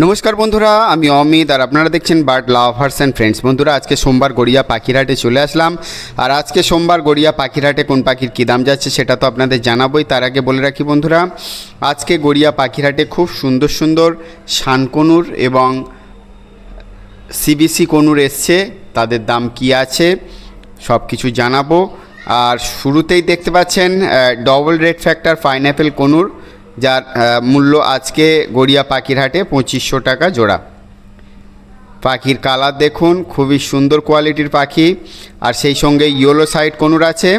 নমস্কার বন্ধুরা, আমি অমিত আর আপনারা দেখছেন বার্ড লাভার্স অ্যান্ড ফ্রেন্ডস বন্ধুরা, আজকে সোমবার গড়িয়া পাখিরহাটে চলে আসলাম। আর আজকে সোমবার গড়িয়া পাখিরহাটে কোন পাখির কী দাম যাচ্ছে সেটা তো আপনাদের জানাবোই, তার আগে বলে রাখি বন্ধুরা, আজকে গড়িয়া পাখিরহাটে খুব সুন্দর সুন্দর শানকনুর এবং সিবিসি কনুর এসছে। তাদের দাম কি আছে সব কিছু জানাব। আর শুরুতেই দেখতে পাচ্ছেন double red factor pineapple conure. যার মূল্য আজকে গড়িয়া পাখিরহাটে পঁচিশশো টাকা জোড়া। পাখির কালার দেখুন, খুবই সুন্দর কোয়ালিটির পাখি। আর সেই সঙ্গে ইয়েলো সাইড কনুর আছে।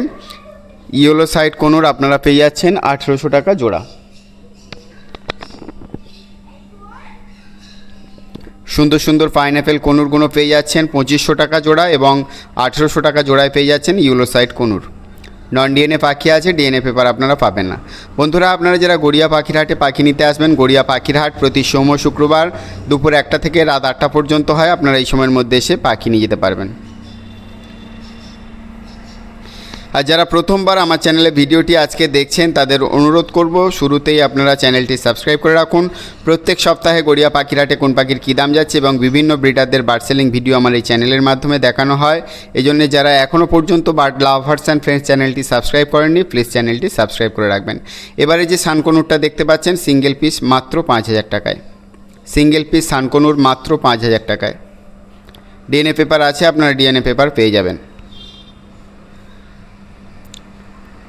ইয়েলো সাইড কনুর আপনারা পেয়ে যাচ্ছেন আঠেরোশো টাকা জোড়া। সুন্দর সুন্দর পাইনঅ্যাপেল কনুরগুলো পেয়ে যাচ্ছেন পঁচিশশো টাকা জোড়া এবং আঠেরোশো টাকা জোড়ায় পেয়ে যাচ্ছেন yellow side conure. Non DNA পাখি আছে, ডিএনএ পেপার আপনারা পাবেন না। বন্ধুরা, আপনারা যারা গড়িয়া পাখির হাটে পাখি নিতে আসবেন, গড়িয়া পাখির হাট প্রতি সোম শুক্রবার দুপুর একটা থেকে রাত আটটা পর্যন্ত হয়, আপনারা এই সময়ের মধ্যে এসে পাখি নিয়ে যেতে পারবেন। আর যারা প্রথমবার আমার চ্যানেলে ভিডিওটি আজকে দেখছেন, তাদের অনুরোধ করব শুরুতেই আপনারা চ্যানেলটি সাবস্ক্রাইব করে রাখুন। প্রত্যেক সপ্তাহে গড়িয়া পাখিরহাটে কোন পাখির কী দাম যাচ্ছে এবং বিভিন্ন ব্রিডারদের বার্ড সেলিং ভিডিও আমার এই চ্যানেলের মাধ্যমে দেখানো হয়। এই জন্য যারা এখনও পর্যন্ত বার্ড লাভার্স অ্যান্ড ফ্রেন্ডস চ্যানেলটি সাবস্ক্রাইব করেননি, প্লিজ চ্যানেলটি সাবস্ক্রাইব করে রাখবেন। এবারে যে সানকনুরটা দেখতে পাচ্ছেন, সিঙ্গেল পিস মাত্র পাঁচ হাজার টাকায়। সিঙ্গেল পিস সানকনুর মাত্র পাঁচ হাজার টাকায়। ডিএনএ পেপার আছে, আপনারা ডিএনএ পেপার পেয়ে যাবেন।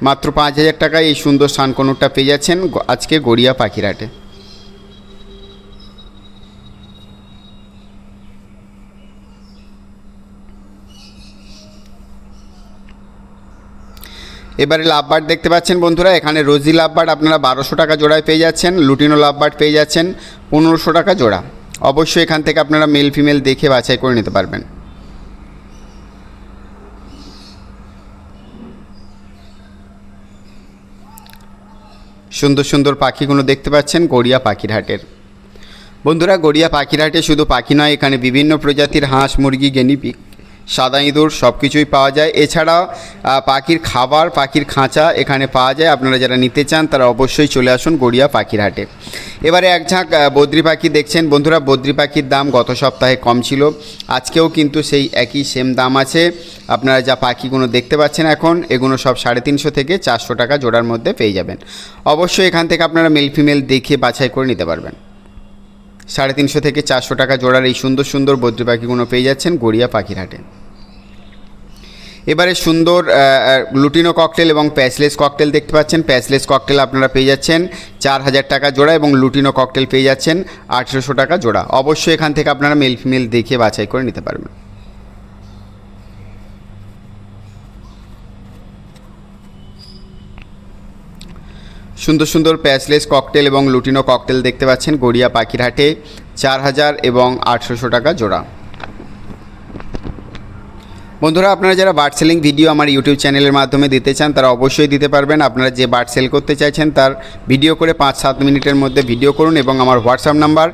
মাত্র পাঁচ হাজার টাকায় এই সুন্দর সানকনুরটা পেয়ে যাচ্ছেন আজকে গড়িয়া পাখিরহাটে এবারে লাভবার্ড দেখতে পাচ্ছেন বন্ধুরা, এখানে রোজি লাভবার্ড আপনারা বারোশো টাকা জোড়ায় পেয়ে যাচ্ছেন, লুটিনো লাভবার্ড পেয়ে যাচ্ছেন পনেরোশো টাকা জোড়া। অবশ্যই এখান থেকে আপনারা মেল ফিমেল দেখে বাছাই করে নিতে পারবেন। সুন্দর সুন্দর পাখিগুলো দেখতে পাচ্ছেন গড়িয়া পাখিরহাটের। বন্ধুরা, গড়িয়া পাখিরহাটে শুধু পাখি নয়, এখানে বিভিন্ন প্রজাতির হাঁস, মুরগি গেনিপিক সাদা ইঁদুর সব কিছুই পাওয়া যায়। এছাড়াও আহ, পাখির খাবার পাখির খাঁচা এখানে পাওয়া যায়। আপনারা যারা নিতে চান তারা অবশ্যই চলে আসুন গড়িয়া পাখির হাটে। এবারে এক ঝাঁক বদ্রি পাখি দেখছেন। বন্ধুরা বদ্রি পাখির দাম গত সপ্তাহে কম ছিল। আজকেও কিন্তু সেই একই সেম দাম আছে। আপনারা যা পাখিগুলো দেখতে পাচ্ছেন এখন এগুলো সব সাড়ে তিনশো থেকে চারশো টাকা জোড়ার মধ্যে পেয়ে যাবেন। অবশ্যই এখান থেকে আপনারা মেল ফিমেল দেখে বাছাই করে নিতে পারবেন। সাড়ে তিনশো থেকে চারশো টাকা জোড়ার এই সুন্দর সুন্দর বদ্রি পাখিগুলো পেয়ে যাচ্ছেন গড়িয়া পাখির হাটে। এবারে সুন্দর লুটিনো ককটেল এবং প্যাসলেস ককটেল দেখতে পাচ্ছেন। প্যাসলেস ককটেল আপনারা পেয়ে যাচ্ছেন। চার হাজার টাকা জোড়া এবং লুটিনো ককটেল পেয়ে যাচ্ছেন। আঠেরোশো টাকা জোড়া। অবশ্যই এখান থেকে আপনারা মেল ফিমেল দেখে বাছাই করে নিতে পারবেন। সুন্দর সুন্দর প্যাসলেস ককটেল এবং লুটিনো ককটেল দেখতে পাচ্ছেন গড়িয়া পাখিরহাটে। চার হাজার এবং আঠেরোশো টাকা জোড়া। বন্ধুরা, আপনারা যারা বার্ড সেলিং ভিডিও আমার ইউটিউব চ্যানেলের মাধ্যমে দিতে চান, তারা অবশ্যই দিতে পারবেন। আপনারা যে বার্ড সেল করতে চাইছেন, তার ভিডিও করে পাঁচ সাত মিনিটের মধ্যে ভিডিও করুন এবং আমার WhatsApp number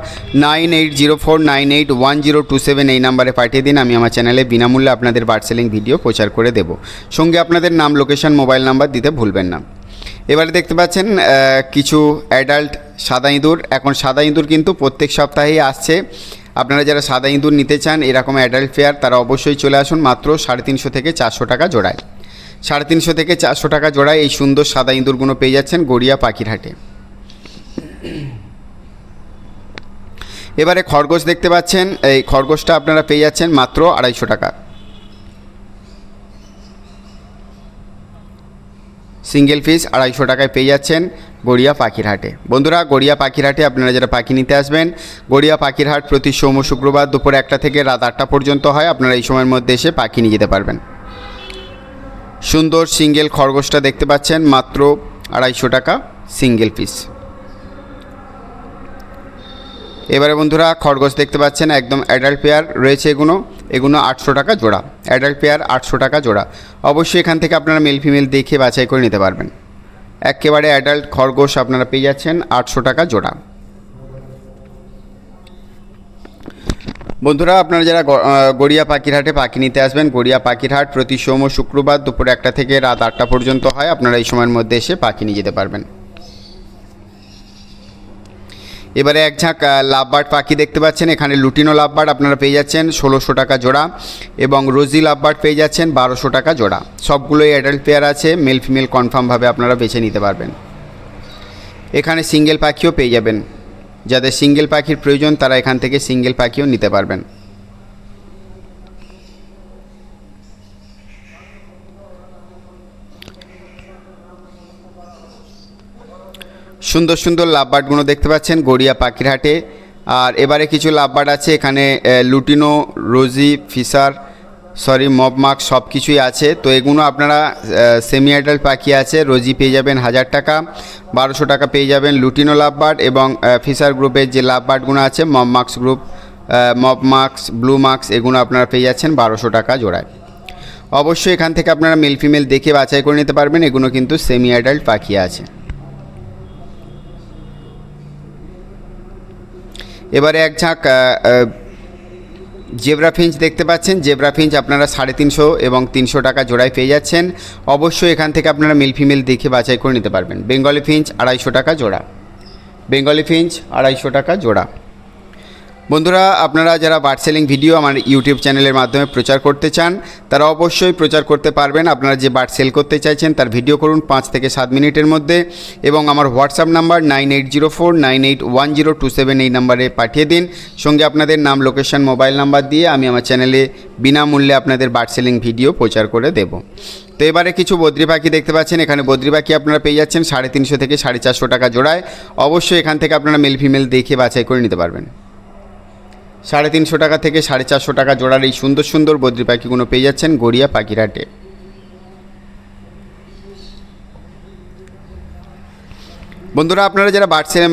nine eight zero four nine eight one zero two seven এই নাম্বারে পাঠিয়ে দিন। আমি আমার চ্যানেলে বিনামূল্যে আপনাদের বার্ড সেলিং ভিডিও প্রচার করে দেব। সঙ্গে আপনাদের নাম, লোকেশন, মোবাইল নাম্বার দিতে ভুলবেন না। এবারে দেখতে পাচ্ছেন কিছু অ্যাডাল্ট সাদা ইঁদুর এখন সাদা ইঁদুর কিন্তু প্রত্যেক সপ্তাহেই আসছে। আপনারা যারা সাদা ইঁদুর নিতে চান, এরকম অ্যাডাল্ট ফেয়ার তারা অবশ্যই চলে আসুন মাত্র সাড়ে তিনশো থেকে চারশো টাকা জোড়ায়। সাড়ে তিনশো থেকে চারশো টাকা জোড়ায় এই সুন্দর সাদা ইঁদুরগুলো পেয়ে যাচ্ছেন গড়িয়া পাখিরহাটে। এবারে খরগোশ দেখতে পাচ্ছেন, এই খরগোশটা আপনারা পেয়ে যাচ্ছেন মাত্র আড়াইশো টাকা। সিঙ্গেল পিস আড়াইশো টাকায় পেয়ে যাচ্ছেন গড়িয়া পাখিরহাটে। বন্ধুরা, গড়িয়া পাখিরহাটে আপনারা যারা পাখি নিতে আসবেন, গড়িয়া পাখিরহাট প্রতি সোম শুক্রবার দুপুর একটা থেকে রাত আটটা পর্যন্ত হয়। আপনারা এই সময়ের মধ্যে এসে পাখি নিয়ে যেতে পারবেন। সুন্দর সিঙ্গেল খরগোশটা দেখতে পাচ্ছেন, মাত্র আড়াইশো টাকা সিঙ্গেল পিস এবারে বন্ধুরা, খরগোশ দেখতে পাচ্ছেন, একদম অ্যাডাল্ট পেয়ার রয়েছে এগুলো। এগুলো আটশো টাকা জোড়া। অ্যাডাল্ট পেয়ার আটশো টাকা জোড়া। অবশ্যই এখান থেকে আপনারা মেল ফিমেল দেখে বাছাই করে নিতে পারবেন। একেবারে অ্যাডাল্ট খরগোশ আপনারা পেয়ে যাচ্ছেন আটশো টাকা জোড়া। বন্ধুরা, আপনারা যারা গড়িয়া পাখিরহাটে পাখি নিতে আসবেন, গড়িয়া পাখিরহাট প্রতি সোম শুক্রবার দুপুর একটা থেকে রাত আটটা পর্যন্ত হয়। আপনারা এই সময়ের মধ্যে এসে পাখি নিয়ে যেতে পারবেন। এবারে এক ঝাঁক লাভবার্ড পাখি দেখতে পাচ্ছেন। এখানে লুটিনো লাভবার্ড আপনারা পেয়ে যাচ্ছেন, ষোলোশো টাকা জোড়া এবং রোজি লাভবার্ড পেয়ে যাচ্ছেন, বারোশো টাকা জোড়া। সবগুলোই অ্যাডাল্ট পেয়ার আছে মেল ফিমেল কনফার্মভাবে আপনারা বেছে নিতে পারবেন। এখানে সিঙ্গেল পাখিও পেয়ে যাবেন। যাদের সিঙ্গেল পাখির প্রয়োজন, তারা এখান থেকে সিঙ্গেল পাখিও নিতে পারবেন। সুন্দর সুন্দর লাভবার্ডগুলো দেখতে পাচ্ছেন গড়িয়া পাখির হাটে আর এবারে কিছু লাভবার্ড আছে, এখানে লুটিনো, রোজি, ফিসার, সরি মবমার্ক সব কিছুই আছে। তো এগুলো আপনারা সেমি অ্যাডাল্ট পাখি আছে, রোজি পেয়ে যাবেন হাজার টাকা, বারোশো টাকা পেয়ে যাবেন লুটিনো লাভবার্ড এবং ফিসার গ্রুপের যে লাভবার্ডগুলো আছে মবমার্কস গ্রুপ মব মার্কস ব্লু মার্কস এগুলো আপনারা পেয়ে যাচ্ছেন বারোশো টাকা জোড়ায়। অবশ্যই এখান থেকে আপনারা মেল ফিমেল দেখে বাছাই করে নিতে পারবেন, এগুলো কিন্তু সেমি অ্যাডাল্ট পাখি আছে। এবারে এক ঝাঁক জেব্রা ফিঞ্চ দেখতে পাচ্ছেন। জেব্রা ফিঞ্চ আপনারা সাড়ে তিনশো এবং তিনশো টাকা জোড়ায় পেয়ে যাচ্ছেন। অবশ্যই এখান থেকে আপনারা মিল ফিমেল দেখে বাছাই করে নিতে পারবেন। বেঙ্গলি ফিঞ্চ আড়াইশো টাকা জোড়া। বেঙ্গলি ফিঞ্চ আড়াইশো টাকা জোড়া। বন্ধুরা, আপনারা যারা বার্ড সেলিং ভিডিও আমার ইউটিউব চ্যানেলের মাধ্যমে প্রচার করতে চান, তারা অবশ্যই প্রচার করতে পারবেন। আপনারা যে বার্ড সেল করতে চাইছেন, তার ভিডিও করুন পাঁচ থেকে সাত মিনিটের মধ্যে এবং আমার WhatsApp number nine eight zero four, nine eight one zero two seven এই নাম্বারে পাঠিয়ে দিন। সঙ্গে আপনাদের নাম, লোকেশন, মোবাইল নাম্বার দিয়ে আমি আমার চ্যানেলে বিনামূল্যে আপনাদের বার্ড সেলিং ভিডিও প্রচার করে দেব। তো এবারে কিছু বদ্রি পাখি দেখতে পাচ্ছেন। এখানে বদ্রি পাখি আপনারা পেয়ে যাচ্ছেন সাড়ে তিনশো থেকে সাড়ে চারশো টাকা জোড়ায়। অবশ্যই এখান থেকে আপনারা মেল ফিমেল দেখে বাছাই করে নিতে পারবেন। সাড়ে তিনশো টাকা থেকে সাড়ে চারশো টাকা জোড়ার এই সুন্দর সুন্দর বদ্রি পাখিগুলো পেয়ে যাচ্ছেন গড়িয়া পাখিরহাটে। বন্ধুরা, আপনারা যারা বাড়ছেন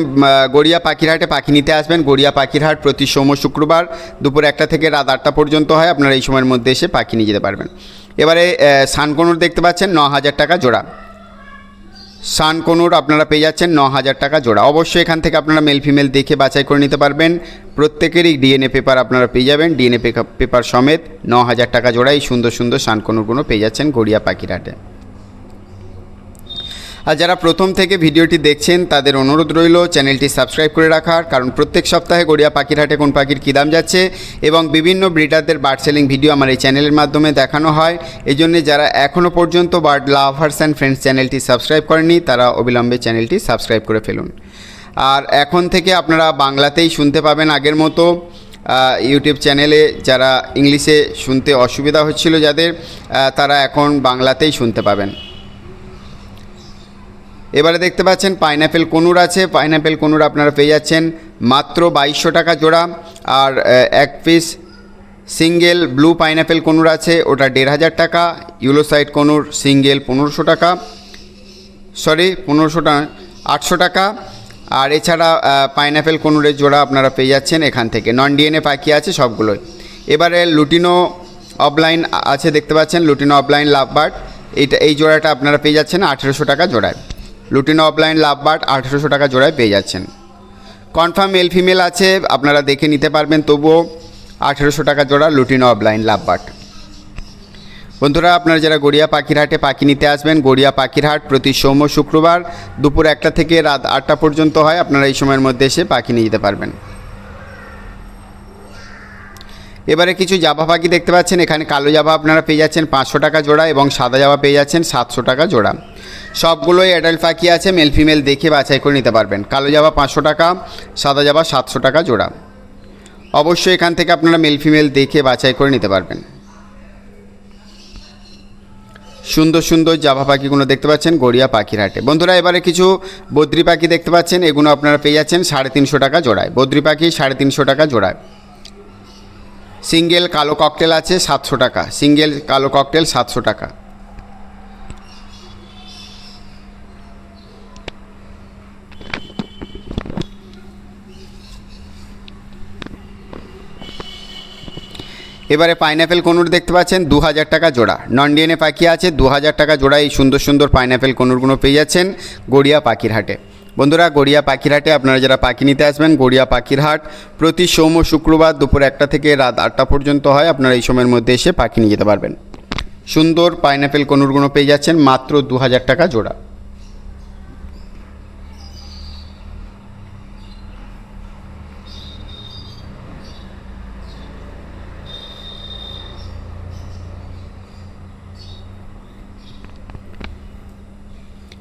গড়িয়া পাখিরহাটে পাখি নিতে আসবেন, গড়িয়া পাখিরহাট প্রতি সোম শুক্রবার দুপুর একটা থেকে রাত আটটা পর্যন্ত হয়, আপনারা এই সময়ের মধ্যে এসে পাখি নিয়ে যেতে পারবেন। এবারে সানকনুর দেখতে পাচ্ছেন ন হাজার টাকা জোড়া। সানকনুর আপনারা পেয়ে যাচ্ছেন ন হাজার টাকা জোড়া। অবশ্যই এখান থেকে আপনারা মেল ফিমেল দেখে বাছাই করে নিতে পারবেন। প্রত্যেকেরই ডিএনএ পেপার আপনারা পেয়ে যাবেন। ডিএনএ পেপার সমেত ন হাজার টাকা জোড়া এই সুন্দর সুন্দর সানকনুরগুলো পেয়ে যাচ্ছেন গড়িয়া পাখিরহাটে আর যারা প্রথম থেকে ভিডিওটি দেখছেন, তাদের অনুরোধ রইল চ্যানেলটি সাবস্ক্রাইব করে রাখার, কারণ প্রত্যেক সপ্তাহে গড়িয়া পাখির হাটে কোন পাখির কী দাম যাচ্ছে এবং বিভিন্ন ব্রিডারদের বার্ড সেলিং ভিডিও আমার এই চ্যানেলের মাধ্যমে দেখানো হয়। এই জন্যে যারা এখনও পর্যন্ত বার্ড লাভার্স অ্যান্ড ফ্রেন্ডস চ্যানেলটি সাবস্ক্রাইব করেনি তারা অবিলম্বে চ্যানেলটি সাবস্ক্রাইব করে ফেলুন। আর এখন থেকে আপনারা বাংলাতেই শুনতে পাবেন আগের মতো ইউটিউব চ্যানেলে যারা ইংলিশে শুনতে অসুবিধা হচ্ছিল যাদের তারা এখন বাংলাতেই শুনতে পাবেন। এবারে দেখতে পাচ্ছেন পাইনাপেল কনুর আছে। পাইনাপেল কনুর আপনারা পেয়ে যাচ্ছেন মাত্র বাইশশো টাকা জোড়া। আর এক piece single blue pineapple conure আছে, ওটা দেড় হাজার টাকা। ইউলোসাইড কনুর সিঙ্গেল পনেরোশো টাকা। সরি, পনেরোশো টাকা আটশো টাকা। আর এছাড়া পাইনাপেল কনুরের জোড়া আপনারা পেয়ে যাচ্ছেন এখান থেকে। নন ডিএনএ পাখি আছে সবগুলোই। এবারে লুটিনো অফলাইন আছে, দেখতে পাচ্ছেন লুটিনো অফলাইন লাভবার্ড এইটা এই জোড়াটা আপনারা পেয়ে যাচ্ছেন আঠেরোশো টাকা জোড়ায়। লুটিনো অফলাইন লাভবার্ড আঠেরোশো টাকা জোড়ায় পেয়ে যাচ্ছেন। কনফার্ম মেল ফিমেল আছে, আপনারা দেখে নিতে পারবেন, তবুও আঠেরোশো টাকা জোড়া লুটিনো অফলাইন লাভবার্ড বন্ধুরা, আপনারা যারা গড়িয়া পাখিরহাটে পাখি নিতে আসবেন, গড়িয়া পাখিরহাট প্রতি সোম শুক্রবার দুপুর একটা থেকে রাত আটটা পর্যন্ত হয়, আপনারা এই সময়ের মধ্যে এসে পাখি নিয়ে যেতে পারবেন। এবারে কিছু জাভা পাখি দেখতে পাচ্ছেন, এখানে কালো জাভা আপনারা পেয়ে যাচ্ছেন পাঁচশো টাকা জোড়া এবং সাদা জাভা পেয়ে যাচ্ছেন সাতশো টাকা জোড়া। সবগুলোই অ্যাডাল্ট পাখি আছে মেল ফিমেল দেখে বাছাই করে নিতে পারবেন। কালো জাভা পাঁচশো টাকা, সাদা জাভা সাতশো টাকা জোড়া। অবশ্যই এখান থেকে আপনারা মেল ফিমেল দেখে বাছাই করে নিতে পারবেন। সুন্দর সুন্দর জাভা পাখিগুলো দেখতে পাচ্ছেন গড়িয়া পাখির হাটে। বন্ধুরা, এবারে কিছু বদ্রি পাখি দেখতে পাচ্ছেন, এগুলো আপনারা পেয়ে যাচ্ছেন সাড়ে তিনশো টাকা জোড়ায়। বদ্রি পাখি সাড়ে তিনশো টাকা জোড়ায়। সিঙ্গেল কালো ককটেল আছে সাতশো টাকা। সিঙ্গেল কালো ককটেল সাতশো টাকা। এবারে পাইনাপেল কনুর দেখতে পাচ্ছেন দু হাজার টাকা জোড়া। নন পাখি আছে দু হাজার টাকা জোড়া। এই সুন্দর সুন্দর পাইনাপেল কনুরগুলো পেয়ে যাচ্ছেন গড়িয়া পাখির হাটে বন্ধুরা, গড়িয়া পাখিরহাটে আপনারা যারা পাখি নিতে আসবেন, গড়িয়া পাখির হাট প্রতি সোম ও শুক্রবার দুপুর একটা থেকে রাত আটটা পর্যন্ত হয়। আপনারা এই সময়ের মধ্যে এসে পাখি নিয়ে যেতে পারবেন। সুন্দর পাইনাপেল কনুরগুলো পেয়ে যাচ্ছেন মাত্র দু হাজার টাকা জোড়া।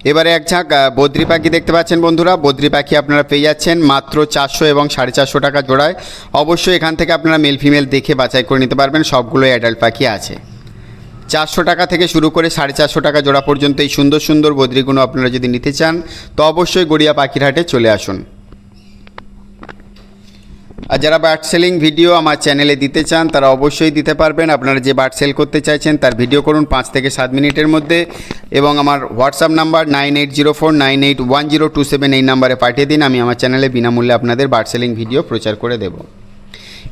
এবারে এক ঝাঁক বদ্রি পাখি দেখতে পাচ্ছেন বন্ধুরা। বদ্রি পাখি আপনারা পেয়ে যাচ্ছেন মাত্র চারশো এবং সাড়ে চারশো টাকা জোড়ায়। অবশ্যই এখান থেকে আপনারা মেল ফিমেল দেখে বাছাই করে নিতে পারবেন। সবগুলোই অ্যাডাল্ট পাখি আছে। চারশো টাকা থেকে শুরু করে সাড়ে চারশো টাকা জোড়া পর্যন্ত এই সুন্দর সুন্দর বদ্রিগুলো আপনারা যদি নিতে চান, তো অবশ্যই গড়িয়া পাখিরহাটে চলে আসুন। আর যারা বার্ড সেলিং ভিডিও আমার চ্যানেলে দিতে চান, তারা অবশ্যই দিতে পারবেন। আপনারা যে বার্ড সেল করতে চাইছেন, তার ভিডিও করুন পাঁচ থেকে সাত মিনিটের মধ্যে এবং আমার WhatsApp number nine eight zero four nine eight one zero two seven এই নাম্বারে পাঠিয়ে দিন। আমি আমার চ্যানেলে বিনামূল্যে আপনাদের বার্ড সেলিং ভিডিও প্রচার করে দেব।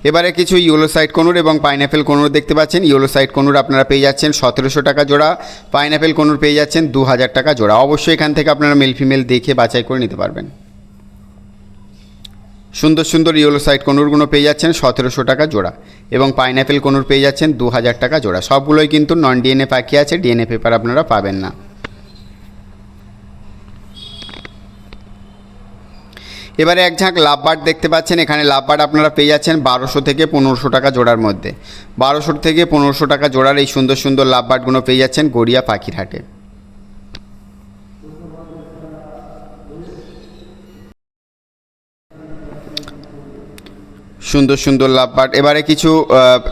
এবারে কিছু ইয়েলো সাইড কনুর এবং পাইনঅ্যাপেল কনুর দেখতে পাচ্ছেন। ইয়েলো সাইড কনুর আপনারা পেয়ে যাচ্ছেন সতেরোশো টাকা জোড়া। পাইনঅ্যাপেল কনুর পেয়ে যাচ্ছেন দু হাজার টাকা জোড়া। অবশ্যই এখান থেকে আপনারা মেল ফিমেল দেখে বাছাই করে নিতে পারবেন। সুন্দর সুন্দর ইয়েলো সাইড কনুরগুলো পেয়ে যাচ্ছেন সতেরোশো টাকা জোড়া এবং পাইনঅ্যাপেল কনুর পেয়ে যাচ্ছেন দু হাজার টাকা জোড়া। সবগুলোই কিন্তু নন ডিএনএ পাখি আছে ডিএনএ পেপার আপনারা পাবেন না। এবারে এক ঝাঁক লাভবার্ড দেখতে পাচ্ছেন, এখানে লাভবার্ড আপনারা পেয়ে যাচ্ছেন বারোশো থেকে পনেরোশো টাকা জোড়ার মধ্যে। বারোশো থেকে পনেরোশো টাকা জোড়ার এই সুন্দর সুন্দর লাভবার্ডগুলো পেয়ে যাচ্ছেন গড়িয়া পাখির হাটে। সুন্দর সুন্দর লাভ লাভবার্ড এবারে কিছু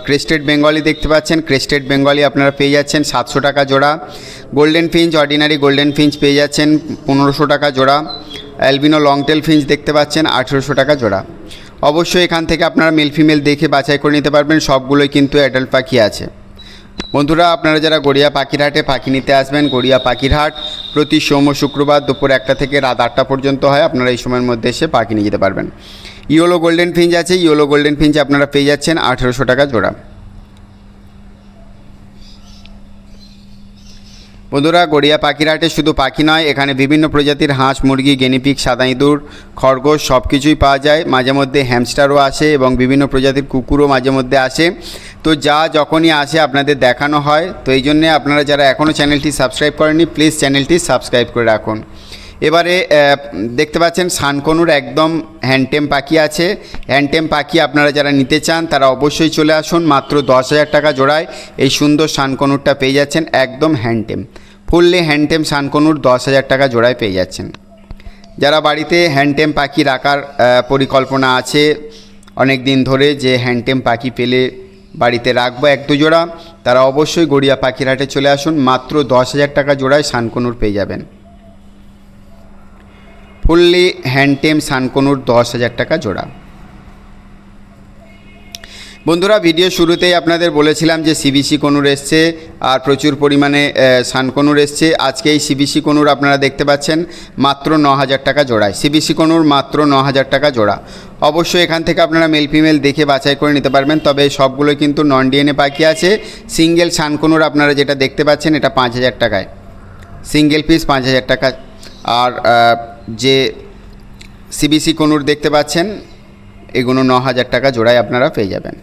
ক্রেস্টেড বেঙ্গলি দেখতে পাচ্ছেন। ক্রেস্টেড বেঙ্গলি আপনারা পেয়ে যাচ্ছেন সাতশো টাকা জোড়া। Golden finch ordinary golden finch পেয়ে যাচ্ছেন পনেরোশো টাকা জোড়া। অ্যালবিনো লংটেল ফিঞ্চ দেখতে পাচ্ছেন আঠেরোশো টাকা জোড়া। অবশ্যই এখান থেকে আপনারা মেল ফিমেল দেখে বাছাই করে নিতে পারবেন। সবগুলোই কিন্তু অ্যাডাল্ট পাখি আছে। বন্ধুরা, আপনারা যারা গড়িয়া পাখিরহাটে পাখি নিতে আসবেন, গড়িয়া পাখিরহাট, প্রতি সোম শুক্রবার দুপুর একটা থেকে রাত আটটা পর্যন্ত হয়। আপনারা এই সময়ের মধ্যে এসে পাখি নিয়ে যেতে পারবেন। ইয়োলো গোল্ডেন ফিঞ্চ আছে ইয়োলো গোল্ডেন ফিঞ্চ আপনারা পেয়ে যাচ্ছেন আঠেরোশো টাকা জোড়া। বন্ধুরা, গড়িয়া পাখিরহাটে শুধু পাখি নয়, এখানে বিভিন্ন প্রজাতির হাঁস, মুরগি গেনিপিক সাদা ইঁদুর, খরগোশ সব কিছুই পাওয়া যায়। মাঝে মধ্যে হ্যামস্টারও আসে এবং বিভিন্ন প্রজাতির কুকুরও মাঝে মধ্যে আসে। তো যা যখনই আসে আপনাদের দেখানো হয়, তো এই জন্যে আপনারা যারা এখনও চ্যানেলটি সাবস্ক্রাইব করেননি, প্লিজ চ্যানেলটি সাবস্ক্রাইব করে রাখুন। এবারে দেখতে পাচ্ছেন সানকনুর একদম হ্যান্ডটেম পাখি আছে। হ্যান্ডটেম পাখি আপনারা যারা নিতে চান, তারা অবশ্যই চলে আসুন। মাত্র দশ হাজার টাকা জোড়ায় এই সুন্দর সানকনুরটা পেয়ে যাচ্ছেন একদম হ্যান্ডটেম। ফুললি হ্যান্ডটেম সানকনুর দশ হাজার টাকা জোড়ায় পেয়ে যাচ্ছেন। যারা বাড়িতে হ্যান্ডটেম পাখি রাখার পরিকল্পনা আছে অনেক দিন ধরে যে হ্যান্ডটেম পাখি পেলে বাড়িতে রাখব এক দু জোড়া তারা অবশ্যই গড়িয়া পাখির হাটে চলে আসুন। মাত্র দশ হাজার টাকা জোড়ায় সানকনুর পেয়ে যাবেন। ফুললি হ্যান্ডটেম সানকনুর দশ হাজার টাকা জোড়া। বন্ধুরা, ভিডিও শুরুতেই আপনাদের বলেছিলাম যে সিবিসি কনুর এসছে আর প্রচুর পরিমাণে সানকনুর এসছে। আজকে এই সিবিসি কনুর আপনারা দেখতে পাচ্ছেন, মাত্র ন হাজার টাকা জোড়ায়। সিবিসি কনুর মাত্র ন হাজার টাকা জোড়া। অবশ্যই এখান থেকে আপনারা মেল ফিমেল দেখে বাছাই করে নিতে পারবেন, তবে সবগুলো কিন্তু নন ডিএনএ পাখি আছে। সিঙ্গেল সানকনুর আপনারা যেটা দেখতে পাচ্ছেন, এটা পাঁচ হাজার টাকায়। সিঙ্গেল পিস পাঁচ হাজার টাকা আর যে সিবিসি কনুর দেখতে পাচ্ছেন, এগুলো ন হাজার টাকা জোড়ায় আপনারা পেয়ে যাবেন।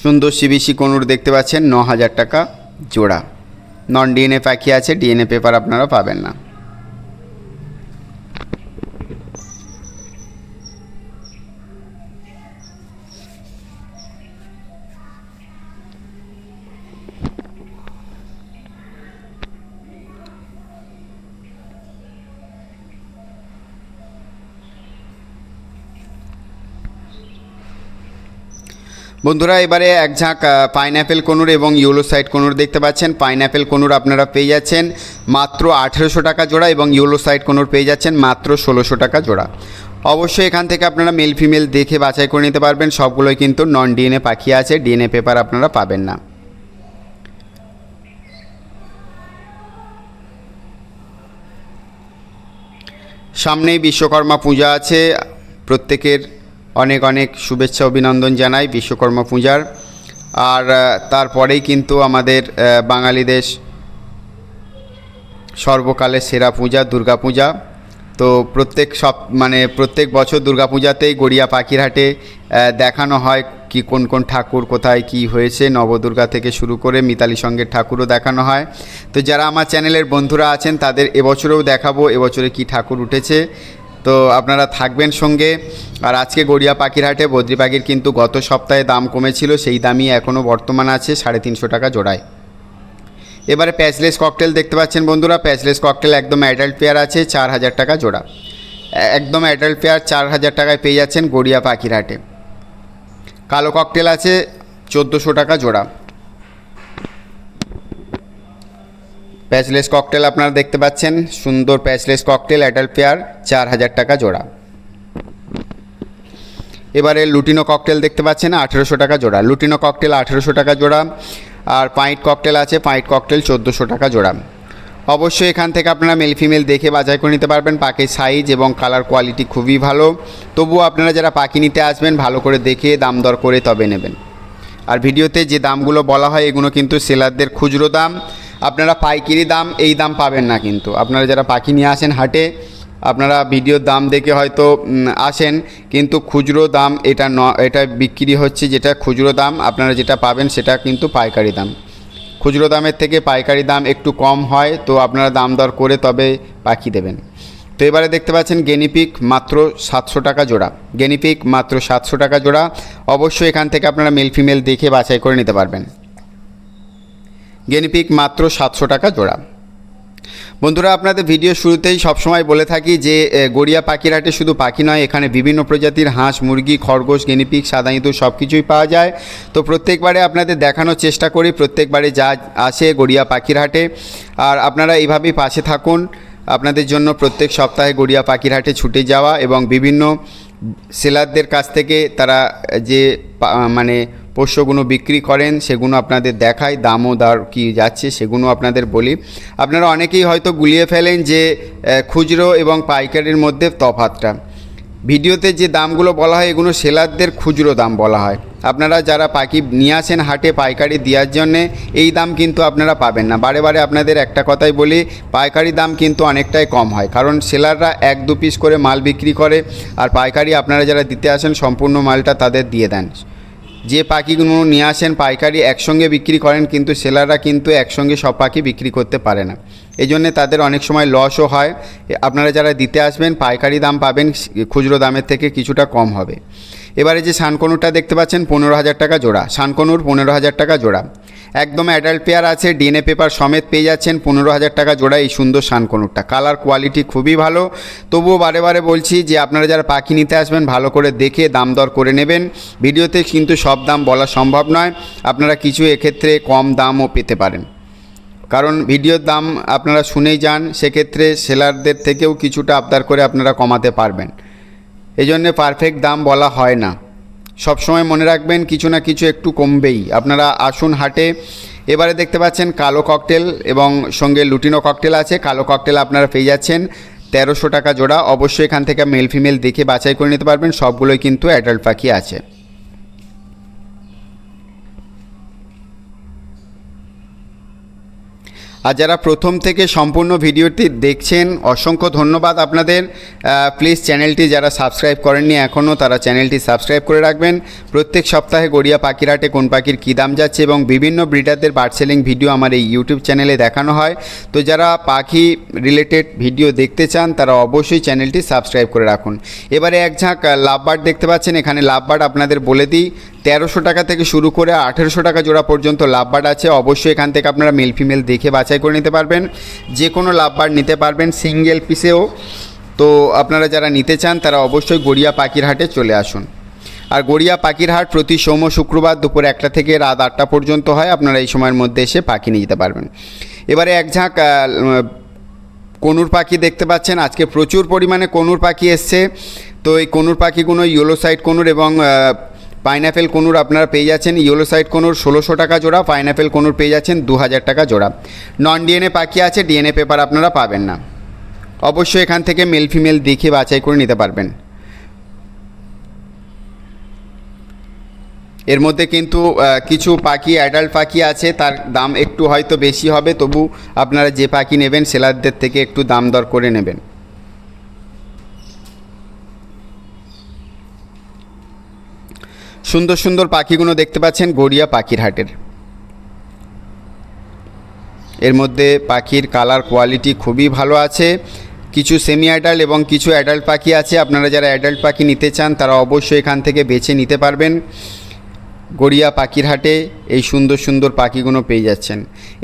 সুন্দর সিবিসি কনুর দেখতে পাচ্ছেন ন হাজার টাকা জোড়া। নন ডিএনএ পাখি আছে ডিএনএ পেপার আপনারা পাবেন না। বন্ধুরা, এবারে এক ঝাঁক পাইনঅ্যাপেল কনুর এবং ইউলো সাইড কনুর দেখতে পাচ্ছেন। পাইনঅ্যাপেল কনুর আপনারা পেয়ে যাচ্ছেন মাত্র আঠেরোশো টাকা জোড়া এবং ইউলো সাইড কনুর পেয়ে যাচ্ছেন মাত্র ষোলোশো টাকা জোড়া। অবশ্যই এখান থেকে আপনারা মেল ফিমেল দেখে বাছাই করে নিতে পারবেন। সবগুলোই কিন্তু নন ডিএনএ পাখি আছে ডিএনএ পেপার আপনারা পাবেন না। সামনেই বিশ্বকর্মা পূজা আছে, প্রত্যেকের অনেক অনেক শুভেচ্ছা, অভিনন্দন জানাই বিশ্বকর্মা পূজার। আর তারপরেই কিন্তু আমাদের বাঙালিদের সর্বকালের সেরা পূজা দুর্গা পূজা। তো প্রত্যেক সব মানে প্রত্যেক বছর দুর্গা পূজাতেই গড়িয়া পাখিরহাটে দেখানো হয় কি কোন কোন ঠাকুর কোথায় কি হয়েছে, নবদুর্গা থেকে শুরু করে মিতালি সঙ্গের ঠাকুরও দেখানো হয়। তো যারা আমার চ্যানেলের বন্ধুরা আছেন তাদের এবছরেও দেখাবো, এবছরে কি ঠাকুর উঠেছে। তো আপনারা থাকবেন সঙ্গে। আর আজকে গড়িয়া পাখির হাটে বদ্রি পাখির কিন্তু গত সপ্তাহে দাম কমেছিল, সেই দামই এখনও বর্তমান আছে সাড়ে তিনশো টাকা জোড়ায়। এবারে প্যাচলেস ককটেল দেখতে পাচ্ছেন বন্ধুরা, প্যাচলেস ককটেল একদম অ্যাডাল্ট পেয়ার আছে, চার হাজার টাকা জোড়া। একদম অ্যাডাল্ট পেয়ার চার হাজার টাকায় পেয়ে যাচ্ছেন গড়িয়া পাখির হাটে কালো ককটেল আছে, চোদ্দোশো টাকা জোড়া। প্যাচলেস ককটেল আপনারা দেখতে পাচ্ছেন। সুন্দর প্যাচলেস ককটেল অ্যাডাল্ট পেয়ার চার হাজার টাকা জোড়া। এবারে লুটিনো ককটেল দেখতে পাচ্ছেন, আঠেরোশো টাকা জোড়া। লুটিনো ককটেল, আঠেরোশো টাকা জোড়া। আর পাইট ককটেল আছে, পাইট ককটেল চোদ্দোশো টাকা জোড়া। অবশ্যই এখান থেকে আপনারা মেল ফিমেল দেখে বাছাই করে নিতে পারবেন। পাখির সাইজ এবং কালার কোয়ালিটি খুবই ভালো। তবুও আপনারা যারা পাখি নিতে আসবেন, ভালো করে দেখে দাম দর করে তবে নেবেন। আর ভিডিওতে যে দামগুলো বলা হয়, এগুলো কিন্তু সেলারদের খুচরো দাম। আপনারা পাইকারি দাম এই দাম পাবেন না কিন্তু। আপনারা যারা পাখি নিয়ে আসেন হাটে, আপনারা ভিডিওর দাম দেখে হয়তো আসেন, কিন্তু খুচরো দাম এটা ন, এটা বিক্রি হচ্ছে যেটা খুচরো দাম, আপনারা যেটা পাবেন সেটা কিন্তু পাইকারি দাম। খুচরো দামের থেকে পাইকারি দাম একটু কম হয়, তো আপনারা দাম দর করে তবে পাখি দেবেন। তো এবারে দেখতে পাচ্ছেন গেনিপিক মাত্র সাতশো টাকা জোড়া। গেনিপিক মাত্র সাতশো টাকা জোড়া। অবশ্যই এখান থেকে আপনারা মেল ফিমেল দেখে বাছাই করে নিতে পারবেন। গেনিপিক মাত্র সাতশো টাকা জোড়া। বন্ধুরা, আপনাদের ভিডিও শুরুতেই সবসময় বলে থাকি যে গড়িয়া পাখির হাটে শুধু পাখি নয়, এখানে বিভিন্ন প্রজাতির হাঁস, মুরগি, খরগোশ, গেনিপিক, সাদা ইঁদুর সব কিছুই পাওয়া যায়। তো প্রত্যেকবারে আপনাদের দেখানোর চেষ্টা করি, প্রত্যেকবারে যা আসে গড়িয়া পাখির হাটে আর আপনারা এইভাবেই পাশে থাকুন। আপনাদের জন্য প্রত্যেক সপ্তাহে গড়িয়া পাখির হাটে ছুটে যাওয়া এবং বিভিন্ন সেলারদের কাছ থেকে তারা যে মানে পোষ্যগুলো বিক্রি করেন সেগুলো আপনাদের দেখায় দামও দর কী যাচ্ছে সেগুলো আপনাদের বলি। আপনারা অনেকেই হয়তো গুলিয়ে ফেলেন যে খুচরো এবং পাইকারির মধ্যে তফাতটা। ভিডিওতে যে দামগুলো বলা হয়, এগুলো সেলারদের খুচরো দাম বলা হয়। আপনারা যারা পাখি নিয়ে আসেন হাটে পাইকারি দেওয়ার জন্যে, এই দাম কিন্তু আপনারা পাবেন না। বারে বারে আপনাদের একটা কথাই বলি, পাইকারি দাম কিন্তু অনেকটাই কম হয়। কারণ সেলাররা এক দু পিস করে মাল বিক্রি করে, আর পাইকারি আপনারা যারা দিতে আসেন, সম্পূর্ণ মালটা তাদের দিয়ে দেন। যে পাখিগুলো নিয়ে আসেন পাইকারি একসঙ্গে বিক্রি করেন, কিন্তু সেলাররা কিন্তু একসঙ্গে সব পাখি বিক্রি করতে পারে না। এই জন্যে তাদের অনেক সময় লসও হয়। আপনারা যারা দিতে আসবেন, পাইকারি দাম পাবেন, খুচরো দামের থেকে কিছুটা কম হবে। এবারে যে শানকনুরটা দেখতে পাচ্ছেন, পনেরো হাজার টাকা জোড়া। শানকনুর পনেরো হাজার টাকা জোড়া। একদম অ্যাডাল্ট পেয়ার আছে ডিএনএ পেপার সমেত পেয়ে যাচ্ছেন, পনেরো হাজার টাকা জোড়া এই সুন্দর শানকনুরটা কালার কোয়ালিটি খুবই ভালো। তবুও বারে বারে বলছি যে আপনারা যারা পাখি নিতে আসবেন, ভালো করে দেখে দাম দর করে নেবেন। ভিডিওতে কিন্তু সব দাম বলা সম্ভব নয়। আপনারা কিছু এক্ষেত্রে কম দামও পেতে পারেন। কারণ ভিডিওর দাম আপনারা শুনেই যান, সেক্ষেত্রে সেলারদের থেকেও কিছুটা আবদার করে আপনারা কমাতে পারবেন। এই জন্যে পারফেক্ট দাম বলা হয় না। সবসময় মনে রাখবেন, কিছু না কিছু একটু কমবেই। আপনারা আসুন হাটে। এবারে দেখতে পাচ্ছেন কালো ককটেল এবং সঙ্গে লুটিনো ককটেল আছে। কালো ককটেল আপনারা পেয়ে যাচ্ছেন। তেরোশো টাকা জোড়া। অবশ্যই এখান থেকে মেল ফিমেল দেখে বাছাই করে নিতে পারবেন। সবগুলোই কিন্তু অ্যাডাল্ট পাখি আছে। আর যারা প্রথম থেকে সম্পূর্ণ ভিডিওটি দেখছেন, অসংখ্য ধন্যবাদ আপনাদের। প্লিজ চ্যানেলটি যারা সাবস্ক্রাইব করেননি এখনও, তারা চ্যানেলটি সাবস্ক্রাইব করে রাখবেন। প্রত্যেক সপ্তাহে গড়িয়া পাখিরহাটে কোন পাখির কী দাম যাচ্ছে এবং বিভিন্ন ব্রিডারদের বার্ড সেলিং ভিডিও আমার এই ইউটিউব চ্যানেলে দেখানো হয়। তো যারা পাখি রিলেটেড ভিডিও দেখতে চান, তারা অবশ্যই চ্যানেলটি সাবস্ক্রাইব করে রাখুন। এবারে এক ঝাঁক লাভবার্ড দেখতে পাচ্ছেন। এখানে লাভবার্ড আপনাদের বলে দিই তেরোশো টাকা থেকে শুরু করে আঠেরোশো টাকা জোড়া পর্যন্ত লাভবার আছে। অবশ্যই এখান থেকে আপনারা মেল ফিমেল দেখে বাছাই করে নিতে পারবেন। যে কোনো লাভবার নিতে পারবেন সিঙ্গেল পিসেও তো আপনারা যারা নিতে চান, তারা অবশ্যই গড়িয়া পাখির হাটে চলে আসুন। আর গড়িয়া পাখির হাট প্রতি সোম শুক্রবার দুপুর একটা থেকে রাত আটটা পর্যন্ত হয়। আপনারা এই সময়ের মধ্যে এসে পাখি নিয়ে যেতে পারবেন। এবারে এক ঝাঁক কনুর পাখি দেখতে পাচ্ছেন। আজকে প্রচুর পরিমাণে কনুর পাখি এসছে। তো এই কনুর পাখিগুলো ইয়েলো সাইড কনুর এবং পাইনাপেল কনুর আপনারা পেয়ে যাচ্ছেন, ইয়েলো সাইড কনুর ষোলোশো টাকা জোড়া, পাইনাপেল কনুর পেয়ে যাচ্ছেন দু হাজার টাকা জোড়া। নন ডিএনএ পাখি আছে, ডিএনএ পেপার আপনারা পাবেন না। অবশ্যই এখান থেকে মেল ফিমেল দেখে বাছাই করে নিতে পারবেন। এর মধ্যে কিন্তু কিছু পাখি অ্যাডাল্ট পাখি আছে, তার দাম একটু হয়তো বেশি হবে, তবু আপনারা যে পাখি নেবেন, সেলারদের থেকে একটু দাম দর করে নেবেন। সুন্দর সুন্দর পাখিগুলো দেখতে পাচ্ছেন গড়িয়া পাখির হাটের এর মধ্যে পাখির কালার কোয়ালিটি খুবই ভালো আছে। কিছু সেমি অ্যাডাল্ট এবং কিছু অ্যাডাল্ট পাখি আছে। আপনারা যারা অ্যাডাল্ট পাখি নিতে চান, তারা অবশ্যই এখান থেকে বেছে নিতে পারবেন। গড়িয়া পাখির হাটে এই সুন্দর সুন্দর পাখিগুলো পেয়ে যাচ্ছেন।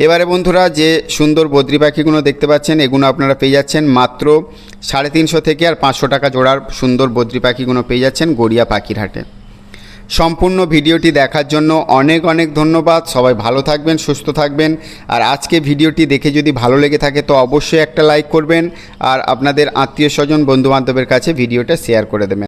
এবারে বন্ধুরা, যে সুন্দর বদ্রি পাখিগুলো দেখতে পাচ্ছেন, এগুলো আপনারা পেয়ে যাচ্ছেন মাত্র সাড়ে তিনশো থেকে আর পাঁচশো টাকা জোড়ার সুন্দর বদ্রি পাখিগুলো পেয়ে যাচ্ছেন গড়িয়া পাখির হাটে সম্পূর্ণ ভিডিওটি দেখার জন্য অনেক অনেক ধন্যবাদ। সবাই ভালো থাকবেন, সুস্থ থাকবেন। আর আজকে ভিডিওটি দেখে যদি ভালো লেগে থাকে তো অবশ্যই একটা লাইক করবেন। আর আপনাদের আত্মীয় স্বজন, বন্ধুবান্ধবের কাছে ভিডিওটা শেয়ার করে দেবেন।